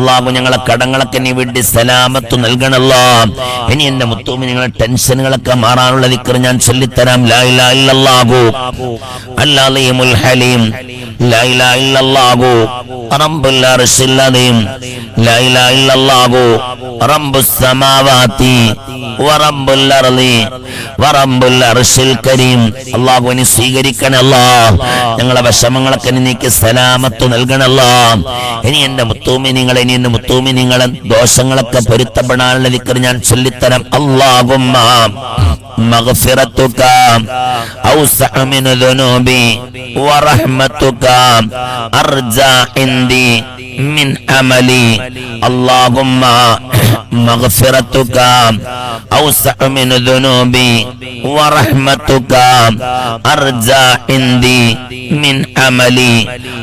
അള്ളാഹു ഞങ്ങളെ കടങ്ങളൊക്കെ നീ വീട്ടി സലാമത്ത് നൽകണല്ലോ. ഇനി എന്റെ മുത്തൂമി നിങ്ങളെ ടെൻഷനുകളൊക്കെ മാറാനുള്ള ദിക്കർ ഞാൻ ചൊല്ലിത്തരാം. ലാ ഇലാഹ ഇല്ലല്ലാഹു. അല്ലാഹുൽ ഹലീം. ലാ ഇലാഹ ഇല്ലല്ലാഹു. റബ്ബുൽ അർശിൽ ലാ ഇലാഹ ഇല്ലല്ലാഹു. റബ്ബുസ് വറബ്ബുൽ വറബ്ബുൽ അർശിൽ കരീം അല്ലാഹുവിനെ സ്വീകരിക്കണല്ലോ ഞങ്ങളെ വിഷമങ്ങളൊക്കെ നീ നീക്കി സലാമത്ത് നൽകണല്ലോ ഇനി എന്റെ മുത്തൂമി നിങ്ങളെ ഇനി എന്റെ മുത്തൂമി നിങ്ങളെ ദോഷങ്ങളൊക്കെ പൊരുത്തപ്പെടാനുള്ള ദിക്കർ ഞാൻ ചൊല്ലിത്തരാം അല്ലാഹുമ്മ مغفرتك أوسع من ذنوبي ورحمتك أرجى عندي من عملي اللهم مغفرتك أوسع من ذنوبي ورحمتك أرجى عندي من عملي.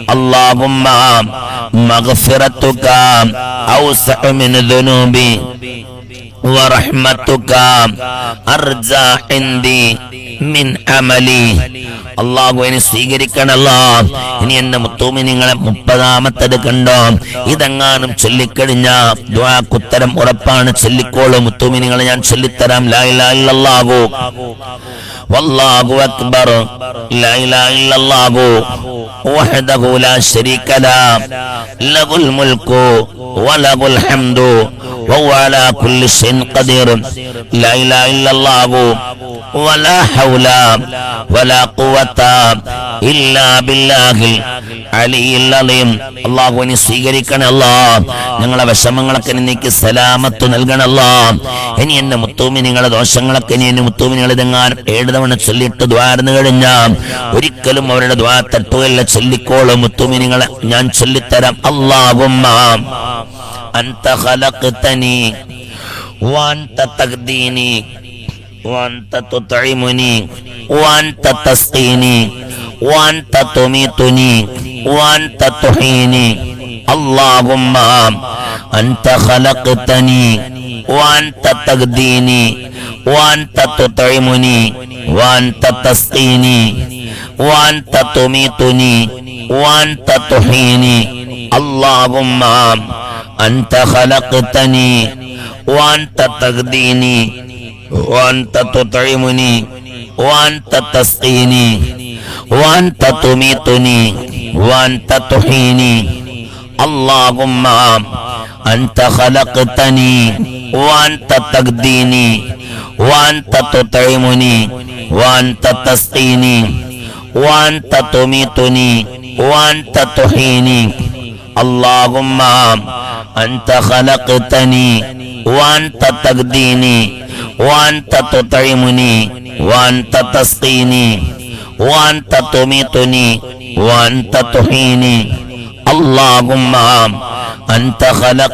اللهم مغفرتك أوسع من ذنوبي ورحمتك أرجى عندي അള്ളാഹു എന്നെ സ്വീകരിക്കണല്ലോ. ഇനി എന്റെ മുത്തൂമി നിങ്ങളെ മുപ്പതാമത്തത് കണ്ടോ? ഇതെങ്ങാനും ചൊല്ലിക്കഴിഞ്ഞ ദ്വാക്കുത്തരം ഉറപ്പാണ് ചൊല്ലിക്കോളൂ. മുത്തൂമി നിങ്ങളെ ഞാൻ ചൊല്ലിത്തരാം. ലായില്ലാഹു വല്ലാഹു അക്ബർ. ലായില്ലാഹു وحده ഞങ്ങളെ വിഷമങ്ങളൊക്കെ നീക്കി സലാമത്ത് നൽകണല്ല ഇനി എന്റെ മുത്തൂമി നിങ്ങളെ ദോഷങ്ങളൊക്കെ ഇനി എന്റെ മുത്തൂമി ഇതെങ്ങാനും ഏഴ് തവണ ചൊല്ലിട്ട് ദ്വാരന്ന് കഴിഞ്ഞാൽ ഒരിക്കലും അവരുടെ ദ്വാ തട്ടുകയല്ല ചൊല്ലിക്കോളും. മുത്തൂമിനിങ്ങളെ ഞാൻ ചൊല്ലിത്തരാം. അള്ളാഹുമ്മ أنت خلقتني وأنت تقديني وأنت تطعمني وأنت تسقيني وأنت تميتني وأنت تحيني اللهم أنت خلقتني وأنت تقديني وأنت تطعمني وأنت تسقيني وأنت تميتني وأنت تحيني اللهم أنت خلقتني وأنت تغديني وأنت تطعمني وأنت تسقيني وأنت تميتني وأنت تحيني اللهم أنت خلقتني وأنت تغديني وأنت تطعمني وأنت تسقيني وأنت تميتني وأنت تحيني اللهم أنت خلقتني وأنت تهديني وأنت تطعمني وأنت تسقيني وأنت تميتني وأنت تحييني اللهم أنت خلق